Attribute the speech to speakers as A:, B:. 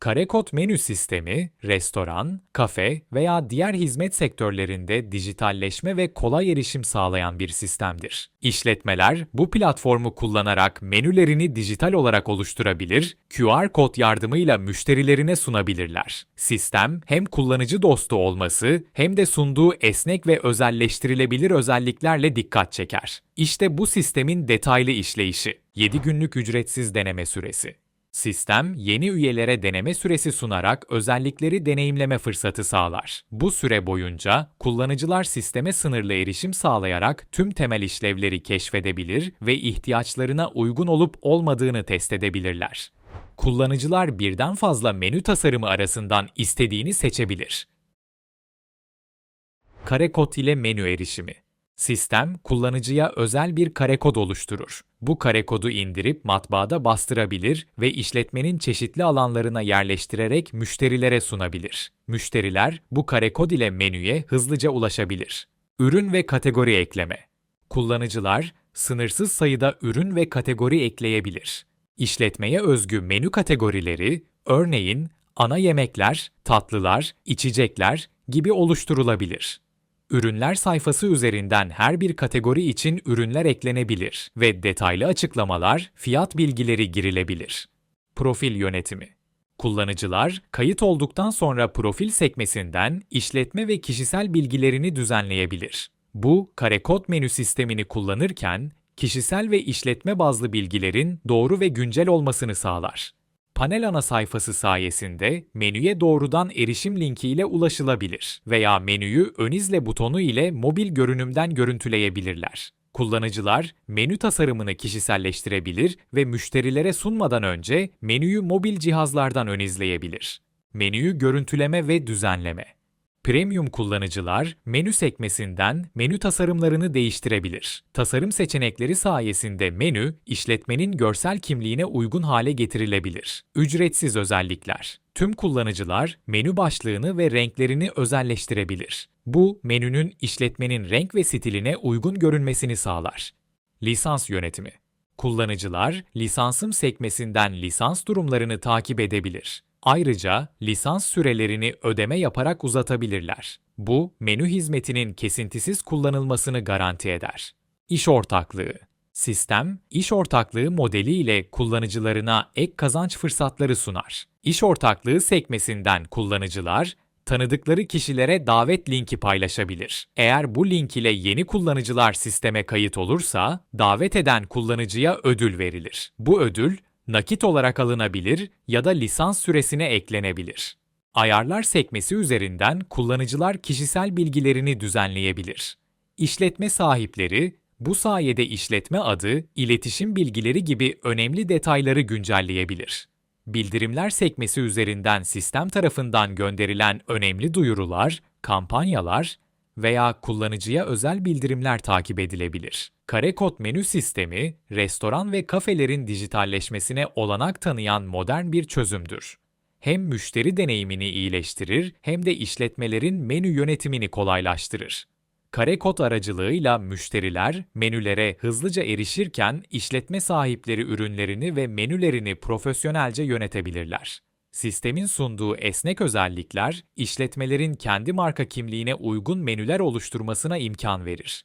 A: Karekod menü sistemi, restoran, kafe veya diğer hizmet sektörlerinde dijitalleşme ve kolay erişim sağlayan bir sistemdir. İşletmeler bu platformu kullanarak menülerini dijital olarak oluşturabilir, QR kod yardımıyla müşterilerine sunabilirler. Sistem hem kullanıcı dostu olması hem de sunduğu esnek ve özelleştirilebilir özelliklerle dikkat çeker. İşte bu sistemin detaylı işleyişi. 7 günlük ücretsiz deneme süresi. Sistem, yeni üyelere deneme süresi sunarak özellikleri deneyimleme fırsatı sağlar. Bu süre boyunca kullanıcılar sisteme sınırlı erişim sağlayarak tüm temel işlevleri keşfedebilir ve ihtiyaçlarına uygun olup olmadığını test edebilirler. Kullanıcılar birden fazla menü tasarımı arasından istediğini seçebilir. Kare kod ile menü erişimi. Sistem, kullanıcıya özel bir kare kod oluşturur. Bu kare kodu indirip matbaada bastırabilir ve işletmenin çeşitli alanlarına yerleştirerek müşterilere sunabilir. Müşteriler bu kare kod ile menüye hızlıca ulaşabilir. Ürün ve kategori ekleme. Kullanıcılar sınırsız sayıda ürün ve kategori ekleyebilir. İşletmeye özgü menü kategorileri, örneğin ana yemekler, tatlılar, içecekler gibi oluşturulabilir. Ürünler sayfası üzerinden her bir kategori için ürünler eklenebilir ve detaylı açıklamalar, fiyat bilgileri girilebilir. Profil yönetimi Kullanıcılar, kayıt olduktan sonra profil sekmesinden işletme ve kişisel bilgilerini düzenleyebilir. Bu, karekod menü sistemini kullanırken, kişisel ve işletme bazlı bilgilerin doğru ve güncel olmasını sağlar. Panel ana sayfası sayesinde menüye doğrudan erişim linki ile ulaşılabilir veya menüyü ön izle butonu ile mobil görünümden görüntüleyebilirler. Kullanıcılar menü tasarımını kişiselleştirebilir ve müşterilere sunmadan önce menüyü mobil cihazlardan ön izleyebilir. Menüyü görüntüleme ve düzenleme. Premium kullanıcılar menü sekmesinden menü tasarımlarını değiştirebilir. Tasarım seçenekleri sayesinde menü, işletmenin görsel kimliğine uygun hale getirilebilir. Ücretsiz özellikler. Tüm kullanıcılar menü başlığını ve renklerini özelleştirebilir. Bu, menünün işletmenin renk ve stiline uygun görünmesini sağlar. Lisans yönetimi. Kullanıcılar, lisansım sekmesinden lisans durumlarını takip edebilir. Ayrıca lisans sürelerini ödeme yaparak uzatabilirler. Bu, menü hizmetinin kesintisiz kullanılmasını garanti eder. İş ortaklığı Sistem, iş ortaklığı modeli ile kullanıcılarına ek kazanç fırsatları sunar. İş ortaklığı sekmesinden kullanıcılar, tanıdıkları kişilere davet linki paylaşabilir. Eğer bu link ile yeni kullanıcılar sisteme kayıt olursa, davet eden kullanıcıya ödül verilir. Bu ödül, nakit olarak alınabilir ya da lisans süresine eklenebilir. Ayarlar sekmesi üzerinden kullanıcılar kişisel bilgilerini düzenleyebilir. İşletme sahipleri bu sayede işletme adı, iletişim bilgileri gibi önemli detayları güncelleyebilir. Bildirimler sekmesi üzerinden sistem tarafından gönderilen önemli duyurular, kampanyalar veya kullanıcıya özel bildirimler takip edilebilir. Karekod menü sistemi, restoran ve kafelerin dijitalleşmesine olanak tanıyan modern bir çözümdür. Hem müşteri deneyimini iyileştirir hem de işletmelerin menü yönetimini kolaylaştırır. Karekod aracılığıyla müşteriler menülere hızlıca erişirken işletme sahipleri ürünlerini ve menülerini profesyonelce yönetebilirler. Sistemin sunduğu esnek özellikler, işletmelerin kendi marka kimliğine uygun menüler oluşturmasına imkan verir.